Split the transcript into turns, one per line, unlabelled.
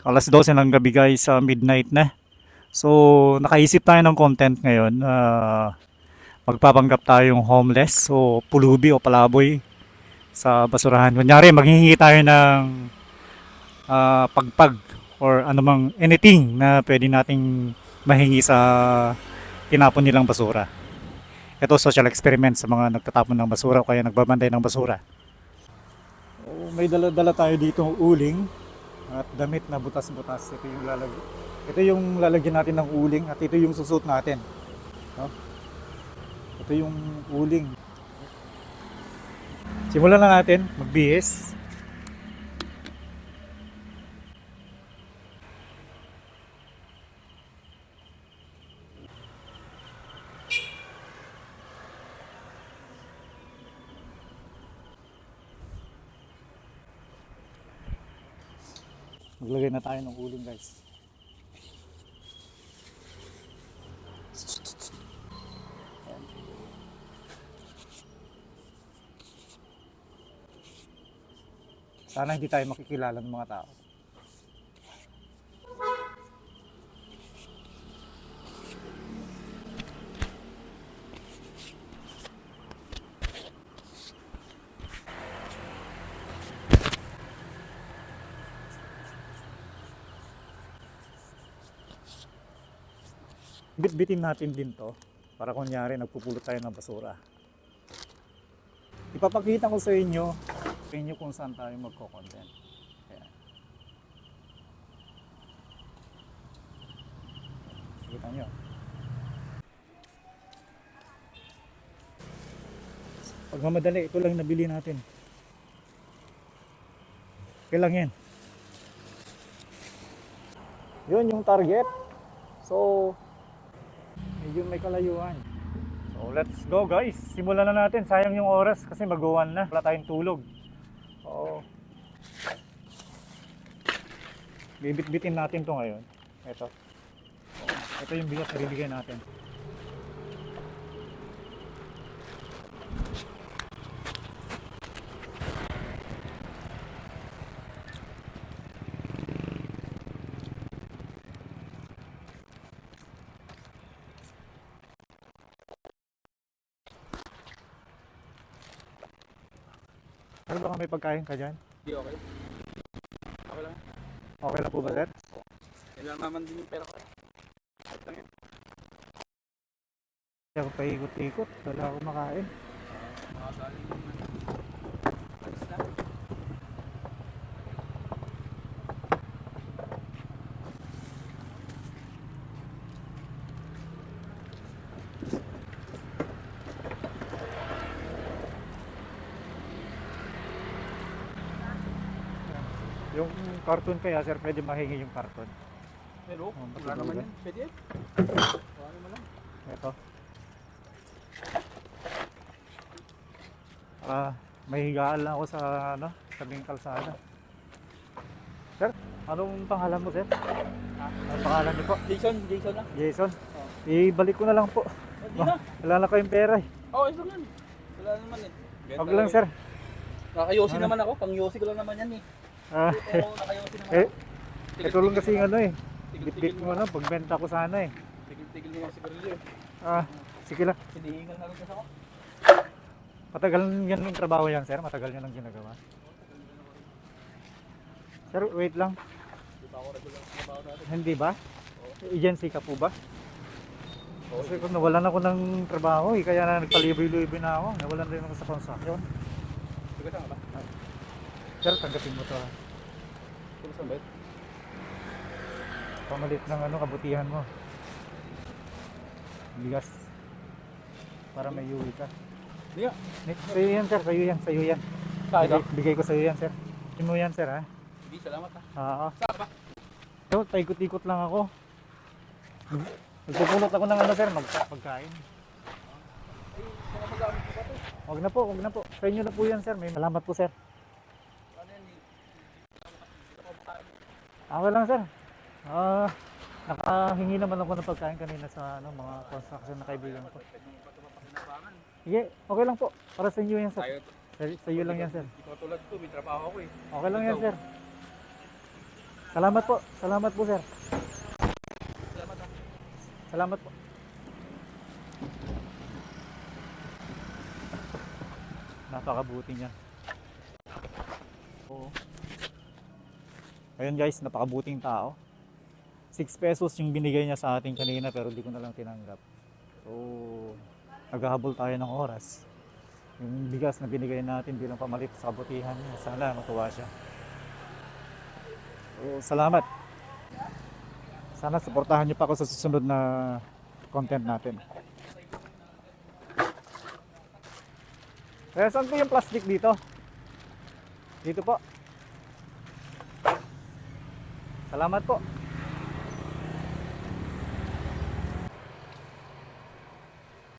Alas 12 ng gabi guys, sa midnight na. So, nakaisip tayo ng content ngayon. ah magpapanggap tayong homeless o pulubi o palaboy sa basurahan. Kunyari, maghihingi tayo ng ah, pagpag or anumang anything na pwede nating mahingi sa tinapon nilang basura. Ito social experiment sa mga nagtatapon ng basura o kaya nagbabantay ng basura. So, may dala-dala tayo dito uling at damit na butas-butas. Ito yung lalag ito yung lalagyan natin ng uling at ito yung susuot natin. No? Ito yung uling. Simulan na natin magbihis. Maglagay na tayo ng uling guys. Sana hindi tayo makikilala ng mga tao. Bitbitin natin din to para kunyari nagpupulot tayo ng basura. Ipapakita ko sa inyo sa inyo kung saan tayo magko-content. Kita nyo. Pag mamadali, ito lang nabili natin. Kailang yan. Yun yung target. So, medyo may kalayuan. So let's go guys. Simulan na natin. Sayang yung oras kasi mag-1 na. Wala tayong tulog. Oo. Bibit-bitin natin to ngayon. Ito. Ito yung bigas na bibigay natin. Ano baka may pagkain ka dyan?
Hindi okay. Okay lang.
Okay lang po ba sir?
Kailangan naman din yung pera ko. Kahit lang yan.
Hindi ako paikot-ikot. Wala akong makain.
Makagaling yung ano.
Yung carton kaya sir, pwede mahingi yung carton.
Pero,
Oh,
wala naman yan. Pwede yan. Wala naman lang.
Ito. Ah, may higaan lang ako sa ano, tabing kalsada. Sir, anong pangalan mo sir? Anong pangalan niyo po?
Jason, Jason lang.
Jason.
Oh.
Ibalik ko na lang po.
Hindi na.
Wala na kayong pera eh.
Oo, oh, ito lang. Wala naman eh.
Wag lang sir.
Nakayosi
Ano?
naman ako. Pang yosi ko lang naman yan eh.
Ah, eh, ito lang kasi yung ano eh.
Tigil-tigil
Bit-bit mo na, pagbenta ko sana eh.
Tigil-tigil mo yung sigarilyo eh.
Ah, sige lang.
Sinihingal na rin kasi ako.
Matagal yan yung trabaho yan sir, matagal yan ang ginagawa. Sir, wait lang. Hindi ba? Agency ka po ba? Kasi kung nawalan ako ng trabaho eh, kaya na nagpaliboy-liboy na ako. Nawalan rin ako sa construction.
Tiga saan ka ba?
Sir, tanggapin mo to ha.
Tiga saan ba yun?
Pamalit ng ano, kabutihan mo. Bigas. Para may uwi ka.
Hindi nga.
Sa'yo yan sir, sa'yo yan, sa'yo yan.
Saan ka?
Bigay, bigay ko sa'yo yan sir. Mo yan sir ha.
Hindi, salamat ha.
Oo.
Saan ba?
Ito, paikot-ikot lang ako. Nagpupulot ako ng ano sir, magka pagkain.
Mga magamit ko ba ito?
Wag na po, wag na po. Sa inyo na po yan sir. May salamat po sir.
Ano yan eh?
Okay lang sir. Ah, nakahingi naman ako ng pagkain kanina sa ano, mga construction na kaibigan ko. Sige, okay lang po. Para sa inyo yan sir. Sa, sa iyo lang yan sir.
Ikaw tulad ko, may trabaho ako eh.
Okay lang yan sir. Salamat po. Salamat po, sir. Salamat po. Napakabuti niya. Oo. Ayun guys, napakabuting tao. 6 pesos yung binigay niya sa atin kanina pero di ko na lang tinanggap. So, naghahabol tayo ng oras. Yung bigas na binigay natin bilang pamalit sa kabutihan niya. Sana matuwa siya. So, salamat. Sana suportahan niyo pa ako sa susunod na content natin. Eh, saan po yung plastic dito? Dito po. Salamat po.